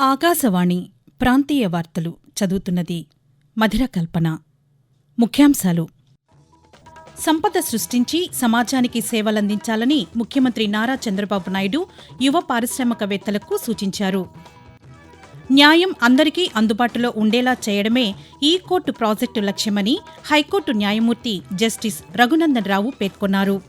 ఆకాశవాణి ప్రాంతీయ వార్తలు చదువుతున్నది మధిర కల్పన. ముఖ్యాంశాలు. సంపద సృష్టించి సమాజానికి సేవలందించాలని ముఖ్యమంత్రి నారా చంద్రబాబు నాయుడు యువ పారిశ్రామికవేత్తలకు సూచించారు. న్యాయం అందరికీ అందుబాటులో ఉండేలా చేయడమే ఈ కోర్టు ప్రాజెక్టు లక్ష్యమని హైకోర్టు న్యాయమూర్తి జస్టిస్ రఘునందన్ రావు పేర్కొన్నారు.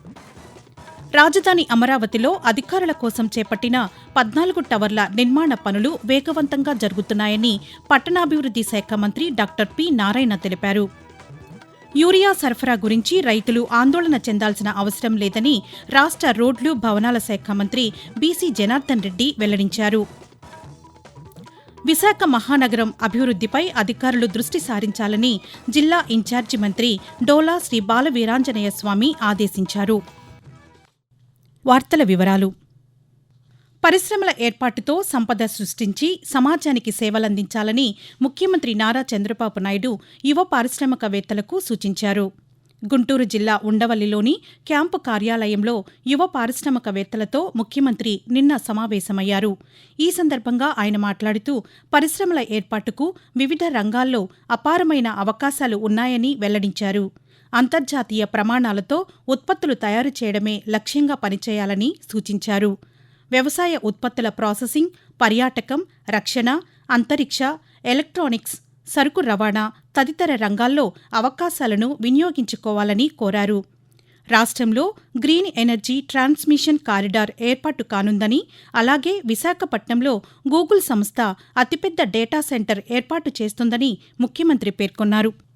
రాజధాని అమరావతిలో అధికారుల కోసం చేపట్టిన పద్నాలుగు టవర్ల నిర్మాణ పనులు వేగవంతంగా జరుగుతున్నాయని పట్టణాభివృద్ది శాఖ మంత్రి డాక్టర్ పి నారాయణ తెలిపారు. యూరియా సరఫరా గురించి రైతులు ఆందోళన చెందాల్సిన అవసరం లేదని రాష్ట్ర రోడ్లు భవనాల శాఖ మంత్రి బీసీ జనార్దన్ రెడ్డి వెల్లడించారు. విశాఖ మహానగరం అభివృద్దిపై అధికారులు దృష్టి సారించాలని జిల్లా ఇన్ఛార్జి మంత్రి డోలా శ్రీ బాల వీరాంజనేయ స్వామి ఆదేశించారు. వార్తల వివరాలు. పరిశ్రమల ఏర్పాటుతో సంపద సృష్టించి సమాజానికి సేవలందించాలని ముఖ్యమంత్రి నారా చంద్రబాబు నాయుడు యువ పారిశ్రామికవేత్తలకు సూచించారు. గుంటూరు జిల్లా ఉండవల్లిలోని క్యాంపు కార్యాలయంలో యువ పారిశ్రామికవేత్తలతో ముఖ్యమంత్రి నిన్న సమావేశమయ్యారు. ఈ సందర్భంగా ఆయన మాట్లాడుతూ పరిశ్రమల ఏర్పాటుకు వివిధ రంగాల్లో అపారమైన అవకాశాలు ఉన్నాయని వెల్లడించారు. అంతర్జాతీయ ప్రమాణాలతో ఉత్పత్తులు తయారు చేయడమే లక్ష్యంగా పనిచేయాలని సూచించారు. వ్యవసాయ ఉత్పత్తుల ప్రాసెసింగ్ పర్యాటకం రక్షణ అంతరిక్ష ఎలక్ట్రానిక్స్ సరుకు రవాణా తదితర రంగాల్లో అవకాశాలను వినియోగించుకోవాలని కోరారు. రాష్ట్రంలో గ్రీన్ ఎనర్జీ ట్రాన్స్మిషన్ కారిడార్ ఏర్పాటు కానుందని అలాగే విశాఖపట్నంలో గూగుల్ సంస్థ అతిపెద్ద డేటా సెంటర్ ఏర్పాటు చేస్తుందని ముఖ్యమంత్రి పేర్కొన్నారు.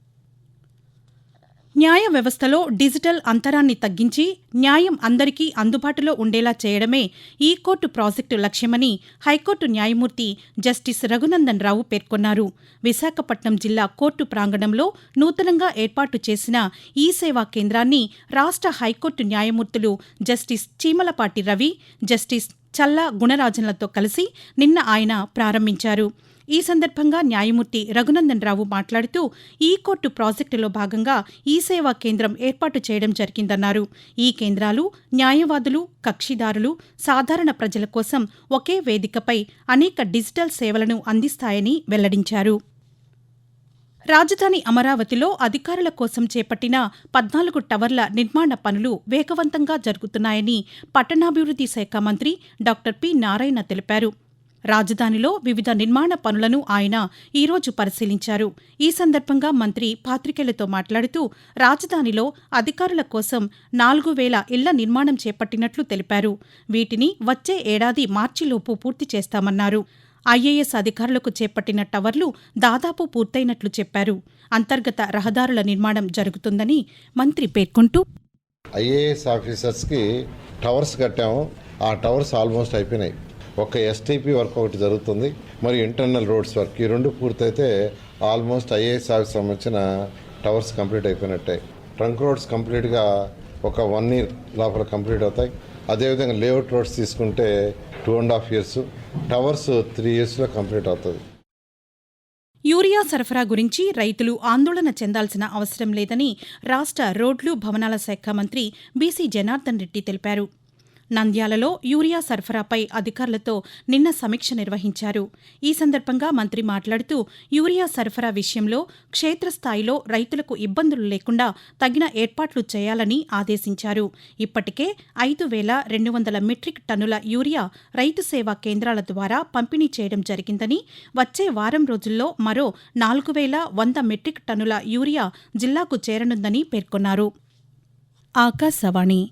న్యాయ వ్యవస్థలో డిజిటల్ అంతరాన్ని తగ్గించి న్యాయం అందరికీ అందుబాటులో ఉండేలా చేయడమే ఈ కోర్టు ప్రాజెక్టు లక్ష్యమని హైకోర్టు న్యాయమూర్తి జస్టిస్ రఘునందన్ రావు పేర్కొన్నారు. విశాఖపట్నం జిల్లా కోర్టు ప్రాంగణంలో నూతనంగా ఏర్పాటు చేసిన ఈ సేవా కేంద్రాన్ని రాష్ట్ర హైకోర్టు న్యాయమూర్తులు జస్టిస్ చీమలపాటి రవి జస్టిస్ చల్లా గుణరాజన్లతో కలిసి నిన్న ఆయన ప్రారంభించారు. ఈ సందర్భంగా న్యాయమూర్తి రఘునందన్ రావు మాట్లాడుతూ ఈ కోర్టు ప్రాజెక్టులో భాగంగా ఈ సేవా కేంద్రం ఏర్పాటు చేయడం జరిగిందన్నారు. ఈ కేంద్రాలు న్యాయవాదులు కక్షిదారులు సాధారణ ప్రజల కోసం ఒకే వేదికపై అనేక డిజిటల్ సేవలను అందిస్తాయని వెల్లడించారు. రాజధాని అమరావతిలో అధికారుల కోసం చేపట్టిన పద్నాలుగు టవర్ల నిర్మాణ పనులు వేగవంతంగా జరుగుతున్నాయని పట్టణాభివృద్ధి శాఖ మంత్రి డాక్టర్ పి నారాయణ తెలిపారు. రాజధానిలో వివిధ నిర్మాణ పనులను ఆయన ఈరోజు పరిశీలించారు. ఈ సందర్భంగా మంత్రి పాత్రికేయులతో మాట్లాడుతూ రాజధానిలో అధికారుల కోసం నాలుగు వేల ఇళ్ళ నిర్మాణం చేపట్టినట్లు తెలిపారు. వీటిని వచ్చే ఏడాది మార్చిలోపు పూర్తి చేస్తామన్నారు. ఐఏఎస్ అధికారులకు చేపట్టిన టవర్లు దాదాపు పూర్తయినట్లు చెప్పారు. అంతర్గత రహదారుల నిర్మాణం జరుగుతుందని మంత్రి పేర్కొంటూ ఐఏఎస్ ఆఫీసర్స్కి టవర్స్ కట్టాము. ఆ టవర్స్ ఆల్మోస్ట్ అయిపోయినాయి. ఒక ఎస్టీపీ వర్క్ ఒకటి జరుగుతుంది మరియు ఇంటర్నల్ రోడ్స్ వర్క్ ఈ రెండు పూర్తయితే ఆల్మోస్ట్ ఐఏఎస్ ఆఫీస్ సంబంధించిన టవర్స్ కంప్లీట్ అయిపోయినట్టే. ట్రంక్ రోడ్స్ కంప్లీట్గా ఒక వన్ ఇయర్ లోపల కంప్లీట్ అవుతాయి. అదేవిధంగా లేఅవుట్ రోడ్స్ తీసుకుంటే two and half years towers three ఇయర్స్లో కంప్లీట్ అవుతుంది యూరియా సరఫరా గురించి రైతులు ఆందోళన చెందాల్సిన అవసరం లేదని రాష్ట్ర రోడ్లు భవనాల శాఖ మంత్రి బీసీ జనార్దన్ రెడ్డి తెలిపారు. నంద్యాలలో యూరియా సరఫరాపై అధికారులతో నిన్న సమీక్ష నిర్వహించారు. ఈ సందర్భంగా మంత్రి మాట్లాడుతూ యూరియా సరఫరా విషయంలో క్షేత్రస్థాయిలో రైతులకు ఇబ్బందులు లేకుండా తగిన ఏర్పాట్లు చేయాలని ఆదేశించారు. ఇప్పటికే ఐదు వేల రెండు వందల మెట్రిక్ టన్నుల యూరియా రైతు సేవా కేంద్రాల ద్వారా పంపిణీ చేయడం జరిగిందని వచ్చే వారం రోజుల్లో మరో నాలుగు వేల వంద మెట్రిక్ టన్నుల యూరియా జిల్లాకు చేరనుందని పేర్కొన్నారు. ఆకాశవాణి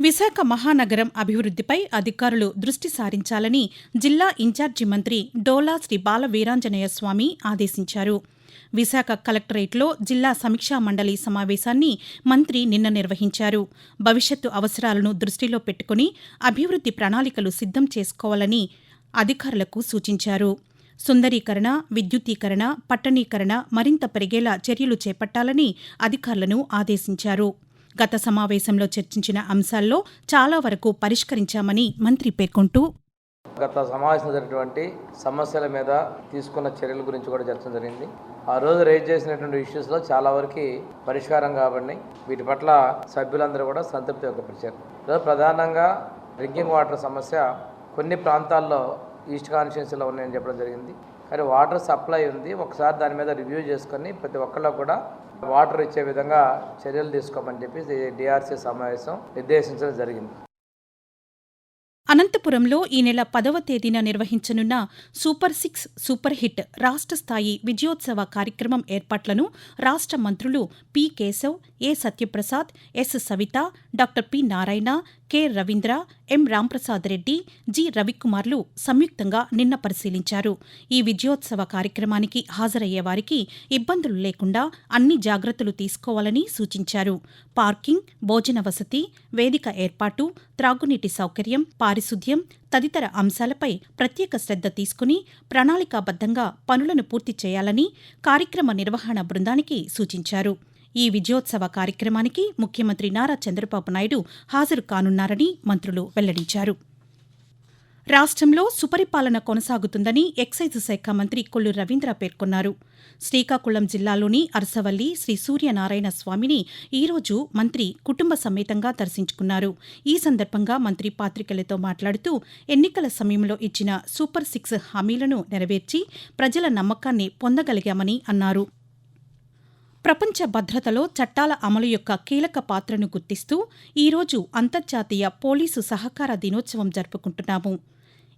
విశాఖ మహానగరం అభివృద్దిపై అధికారులు దృష్టి సారించాలని జిల్లా ఇన్ఛార్జి మంత్రి డోలా శ్రీ బాల వీరాంజనేయ స్వామి ఆదేశించారు. విశాఖ కలెక్టరేట్లో జిల్లా సమీక్షా మండలి సమావేశాన్ని మంత్రి నిన్న నిర్వహించారు. భవిష్యత్తు అవసరాలను దృష్టిలో పెట్టుకుని అభివృద్ది ప్రణాళికలు సిద్ధం చేసుకోవాలని అధికారులకు సూచించారు. సుందరీకరణ విద్యుద్దీకరణ పట్టణీకరణ మరింత పెరిగేలా చర్యలు చేపట్టాలని అధికారులను ఆదేశించారు. గత సమావేశంలో చర్చించిన అంశాల్లో చాలా వరకు పరిష్కరించామని మంత్రి పేర్కొంటూ గత సమావేశం జరిగినటువంటి సమస్యల మీద తీసుకున్న చర్యల గురించి కూడా చర్చ జరిగింది. ఆ రోజు రైజ్ చేసినటువంటి ఇష్యూస్లో చాలా వరకు పరిష్కారం కాబట్టి వీటి పట్ల సభ్యులందరూ కూడా సంతృప్తి వ్యక్తపరిచారు. ఈరోజు ప్రధానంగా డ్రింకింగ్ వాటర్ సమస్య కొన్ని ప్రాంతాల్లో ఈస్ట్ కాన్స్టిట్యున్సీలో ఉన్నాయని చెప్పడం జరిగింది. కానీ వాటర్ సప్లై ఉంది. ఒకసారి దాని మీద రివ్యూ చేసుకొని ప్రతి ఒక్కళ్ళు కూడా వాటర్ ఇచ్చే విధంగా చర్యలు తీసుకోమని చెప్పి డిఆర్సీ సమావేశం నిర్దేశించడం జరిగింది. అనంతపురంలో ఈ నెల పదవ తేదీన నిర్వహించనున్న సూపర్ సిక్స్ సూపర్ హిట్ రాష్ట్ర స్థాయి విజయోత్సవ కార్యక్రమం ఏర్పాట్లను రాష్ట్ర మంత్రులు P Keshav A Satyaprasad S Savitha doctor P Narayana K. Ravindra M. Ramprasad Reddy G. రవికుమార్లు సంయుక్తంగా నిన్న పరిశీలించారు. ఈ విజయోత్సవ కార్యక్రమానికి హాజరయ్యే వారికి ఇబ్బందులు లేకుండా అన్ని జాగ్రత్తలు తీసుకోవాలని సూచించారు. పార్కింగ్ భోజన వసతి వేదిక ఏర్పాటు త్రాగునీటి సౌకర్యం పారిశుద్ధ్యం తదితర అంశాలపై ప్రత్యేక శ్రద్ధ తీసుకుని ప్రణాళికాబద్దంగా పనులను పూర్తి చేయాలని కార్యక్రమ నిర్వహణ బృందానికి సూచించారు. ఈ విజయోత్సవ కార్యక్రమానికి ముఖ్యమంత్రి నారా చంద్రబాబు నాయుడు హాజరు కానున్నారని మంత్రులు వెల్లడించారు. రాష్ట్రంలో సుపరిపాలన కొనసాగుతుందని ఎక్సైజ్ శాఖ మంత్రి కొల్లు రవీంద్ర పేర్కొన్నారు. శ్రీకాకుళం జిల్లాలోని అరసవల్లి శ్రీ సూర్యనారాయణ స్వామిని ఈరోజు మంత్రి కుటుంబ సమేతంగా దర్శించుకున్నారు. ఈ సందర్భంగా మంత్రి పాత్రికలతో మాట్లాడుతూ ఎన్నికల సమయంలో ఇచ్చిన సూపర్ సిక్స్ హామీలను నెరవేర్చి ప్రజల నమ్మకాన్ని పొందగలిగామని అన్నారు. ప్రపంచ భద్రతలో చట్టాల అమలు యొక్క కీలక పాత్రను గుర్తిస్తూ ఈరోజు అంతర్జాతీయ పోలీసు సహకార దినోత్సవం జరుపుకుంటున్నాము.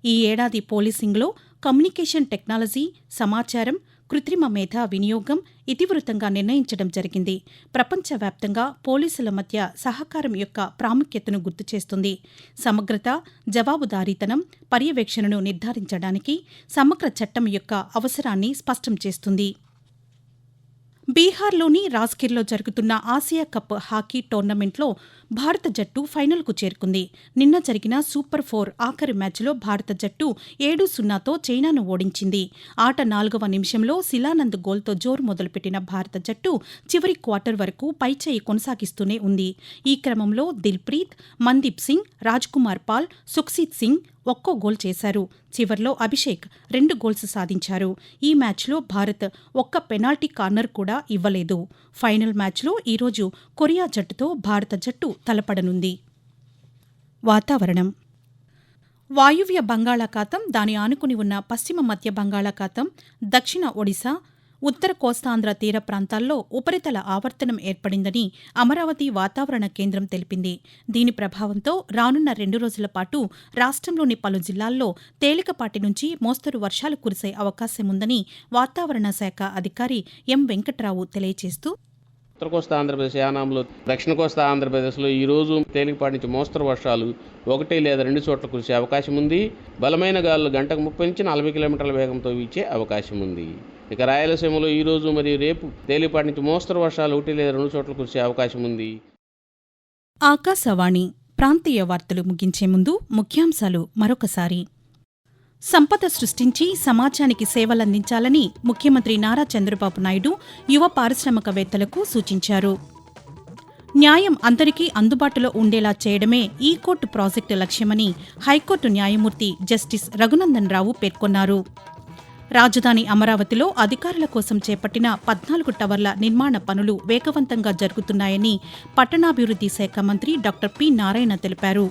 ఈ ఏడాది పోలీసింగ్లో కమ్యూనికేషన్ టెక్నాలజీ సమాచారం కృత్రిమ మేధ వినియోగం ఇతివృత్తంగా నిర్ణయించడం జరిగింది. ప్రపంచవ్యాప్తంగా పోలీసుల మధ్య సహకారం యొక్క ప్రాముఖ్యతను గుర్తు చేస్తుంది. సమగ్రత జవాబుదారీతనం పర్యవేక్షణను నిర్ధారించడానికి సమగ్ర చట్టం యొక్క అవసరాన్ని స్పష్టం చేస్తుంది. బీహార్లోని రాజ్గిర్లో జరుగుతున్న ఆసియా కప్ హాకీ టోర్నమెంట్లో భారత జట్టు ఫైనల్కు చేరుకుంది. నిన్న జరిగిన సూపర్ ఫోర్ ఆఖరి మ్యాచ్లో భారత జట్టు ఏడు సున్నాతో చైనాను ఓడించింది. ఆట నాలుగవ నిమిషంలో శిలానంద్ గోల్తో జోరు మొదలుపెట్టిన భారత జట్టు చివరి క్వార్టర్ వరకు పైచేయి కొనసాగిస్తూనే ఉంది. ఈ క్రమంలో దిల్ప్రీత్ మందీప్ సింగ్ రాజ్కుమార్ పాల్ సుఖ్సీత్ సింగ్ ఒక్కో గోల్ చేశారు. చివర్లో అభిషేక్ రెండు గోల్స్ సాధించారు. ఈ మ్యాచ్లో భారత్ ఒక్క పెనాల్టీ కార్నర్ కూడా ఇవ్వలేదు. ఫైనల్ మ్యాచ్లో ఈరోజు కొరియా జట్టుతో భారత జట్టు తలపడనుంది. వాతావరణం. వాయువ్య బంగాళాఖాతం దాని ఆనుకుని ఉన్న పశ్చిమ మధ్య బంగాళాఖాతం దక్షిణ ఒడిశా ఉత్తర కోస్తాంధ్ర తీర ప్రాంతాల్లో ఉపరితల ఆవర్తనం ఏర్పడిందని అమరావతి వాతావరణ కేంద్రం తెలిపింది. దీని ప్రభావంతో రానున్న రెండు రోజుల పాటు రాష్ట్రంలోని పలు జిల్లాల్లో తేలికపాటి నుంచి మోస్తరు వర్షాలు కురిసే అవకాశముందని వాతావరణ శాఖ అధికారి ఎం వెంకట్రావు తెలియజేస్తూ ఉత్తర కోస్తా ఆంధ్రప్రదేశ్ యానాంలో దక్షిణ కోస్తా ఆంధ్రప్రదేశ్లో ఈ రోజు తేలికపాటి నుంచి మోస్తరు వర్షాలు ఒకటి లేదా రెండు చోట్ల కురిసే అవకాశం ఉంది. బలమైన గాలులు గంటకు ముప్పై నుంచి నలభై కిలోమీటర్ల వేగంతో వీచే అవకాశం ఉంది. ఇక రాయలసీమలో ఈ రోజు మరియు రేపు తేలికపాటి నుంచి మోస్తరు వర్షాలు ఒకటి లేదా రెండు చోట్ల కురిసే అవకాశం ఉంది. ఆకాశవాణి ప్రాంతీయ వార్తలు ముగించే ముందు ముఖ్యాంశాలు మరొకసారి. సంపద సృష్టించి సమాజానికి సేవలందించాలని ముఖ్యమంత్రి నారా చంద్రబాబు నాయుడు యువ పారిశ్రామికవేత్తలకు సూచించారు. న్యాయం అందరికీ అందుబాటులో ఉండేలా చేయడమే ఈ కోర్టు ప్రాజెక్టు లక్ష్యమని హైకోర్టు న్యాయమూర్తి జస్టిస్ రఘునందన్ రావు పేర్కొన్నారు. రాజధాని అమరావతిలో అధికారుల కోసం చేపట్టిన పద్నాలుగు టవర్ల నిర్మాణ పనులు వేగవంతంగా జరుగుతున్నాయని పట్టణాభివృద్ది శాఖ మంత్రి డాక్టర్ పి నారాయణ తెలిపారు.